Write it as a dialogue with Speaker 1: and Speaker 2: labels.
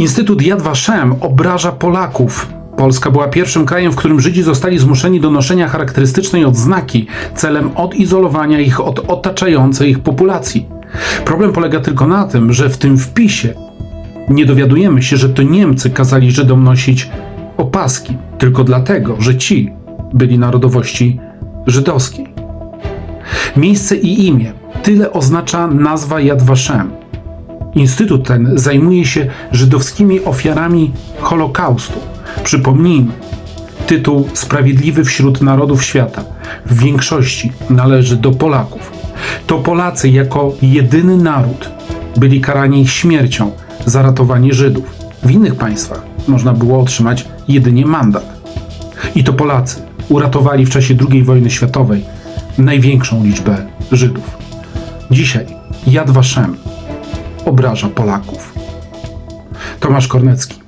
Speaker 1: Instytut Yad Vashem obraża Polaków. Polska była pierwszym krajem, w którym Żydzi zostali zmuszeni do noszenia charakterystycznej odznaki celem odizolowania ich od otaczającej ich populacji. Problem polega tylko na tym, że w tym wpisie nie dowiadujemy się, że to Niemcy kazali Żydom nosić opaski, tylko dlatego, że ci byli narodowości żydowskiej. Miejsce i imię tyle oznacza nazwa Yad Vashem. Instytut ten zajmuje się żydowskimi ofiarami Holokaustu. Przypomnijmy, tytuł Sprawiedliwy wśród narodów świata w większości należy do Polaków. To Polacy jako jedyny naród byli karani śmiercią za ratowanie Żydów. W innych państwach można było otrzymać jedynie mandat. I to Polacy uratowali w czasie II wojny światowej największą liczbę Żydów. Dzisiaj Yad Vashem obraża Polaków. Tomasz Kornecki.